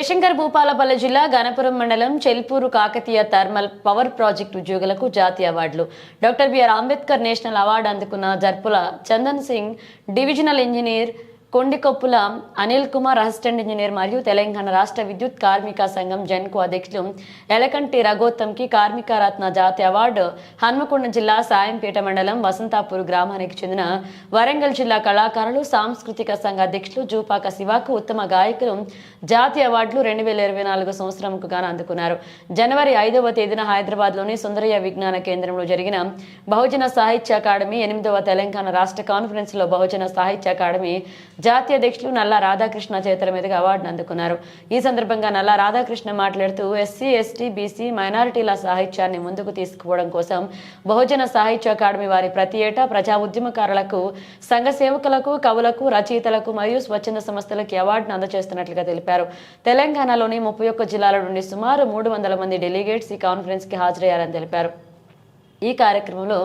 జయశంకర్ భూపాలపల్లి జిల్లా గణపురం మండలం Chelpur Kakatiya thermal power project ఉద్యోగులకు జాతీయ అవార్డులు. Doctor BR Ambedkar national award అందుకున్న Jarpula Chandan Singh divisional engineer Kondikoppula Anil Kumar assistant engineer మరియు తెలంగాణ రాష్ట్ర విద్యుత్ కార్మిక సంఘం జెన్కు అధ్యక్షులు ఎలకంటి రఘోత్తంకి కార్మిక రత్న జాతీయ అవార్డు హన్మకొండ జిల్లా సాయంపేట మండలం వసంతాపూర్ గ్రామానికి చెందిన వరంగల్ జిల్లా కళాకారులు సాంస్కృతిక సంఘ అధ్యక్షులు జూపాక శివాకు ఉత్తమ గాయకులు జాతీయ అవార్డులు రెండు వేల ఇరవై నాలుగు సంవత్సరంకు గాను అందుకున్నారు. జనవరి ఐదవ తేదీన హైదరాబాద్లోని సుందరయ్య విజ్ఞాన కేంద్రంలో జరిగిన బహుజన సాహిత్య అకాడమీ ఎనిమిదవ తెలంగాణ రాష్ట్ర కాన్ఫరెన్స్లో బహుజన సాహిత్య అకాడమీ జాతీయ అధ్యక్షులు నల్లా రాధాకృష్ణ చేతుల మీదుగా అవార్డును అందుకున్నారు. ఈ సందర్భంగా నల్లా రాధాకృష్ణ మాట్లాడుతూ ఎస్సీ ఎస్టీ బీసీ మైనారిటీల సాహిత్యాన్ని ముందుకు తీసుకుపోవడం కోసం బహుజన సాహిత్య అకాడమీ వారి ప్రతి ఏటా ప్రజా ఉద్యమకారులకు సంఘ సేవకులకు కవులకు రచయితలకు మరియు స్వచ్ఛంద సంస్థలకు అవార్డును అందజేస్తున్నట్లుగా తెలిపారు. తెలంగాణలోని ముప్పై ఒక్క జిల్లాల నుండి సుమారు మూడు వందల మంది డెలిగేట్స్ ఈ కాన్ఫరెన్స్కి హాజరయ్యారని తెలిపారు. ఈ కార్యక్రమంలో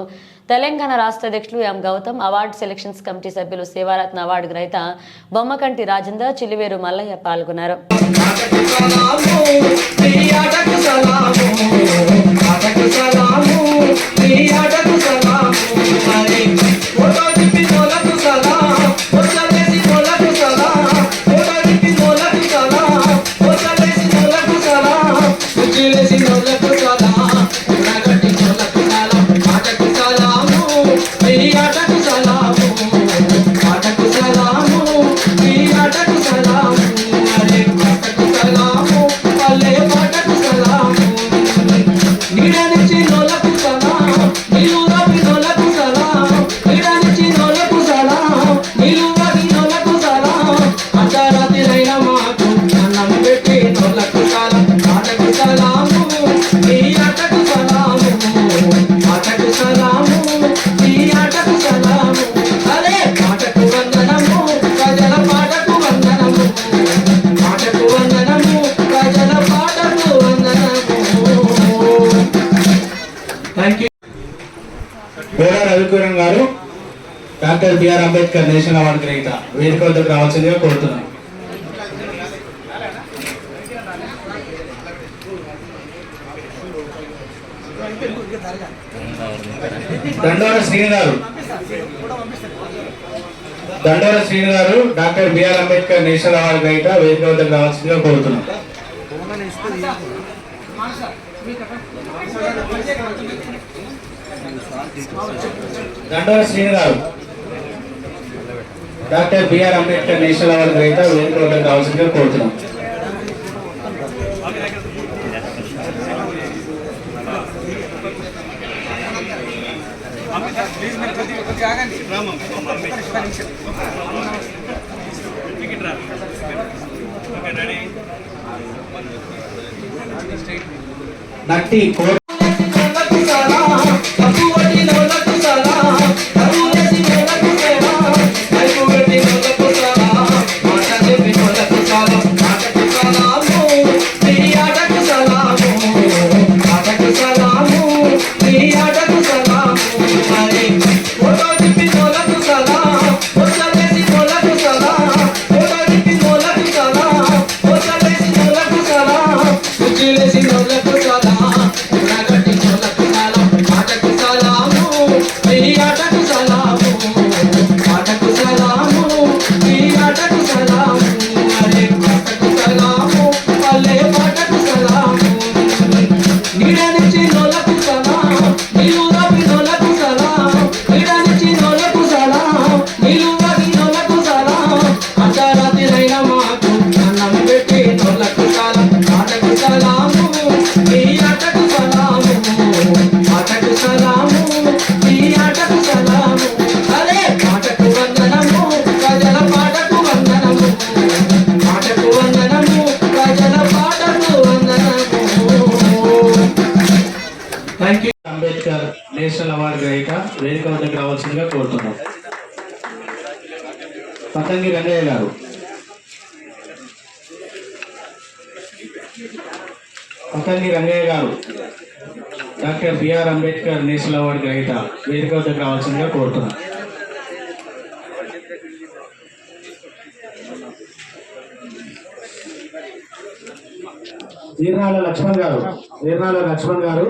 తెలంగాణ రాష్ట్ర అధ్యక్షులు M Gautam award selections committee సభ్యులు సేవారత్న అవార్డు గ్రహీత బొమ్మకంటి రాజేందర్ చిలివేరు మల్లయ్య పాల్గొన్నారు. గోడా గారు doctor BR Ambedkar national award గ్రహీత. వేదిక వద్దకు రావాల్సిందిగా కోరుతున్నాం. దండోర శ్రీని గారు. దండోర శ్రీని గారు doctor BR Ambedkar national award గ్రహీత. వేదిక వద్దకు రావాల్సిందిగా కోరుతున్నాం. దండోర శ్రీని గారు. Doctor BR Ambedkar national award గ్రహీత వేదిక వద్దకు రావాల్సిందిగా కోరుతున్నాం. నట్టి కోట నేషనల్ అవార్డు గ్రహీత వేదిక వద్దకు రావాల్సిందిగా కోరుతున్నాం. పతంగి రంగయ్య గారు. పతంగి రంగయ్య గారు doctor BR Ambedkar national award గ్రహీత వేదిక వద్దకు రావాల్సిందిగా కోరుతున్నాం. వీర్నాల లక్ష్మణ్ గారు వీర్నాల లక్ష్మణ్ గారు.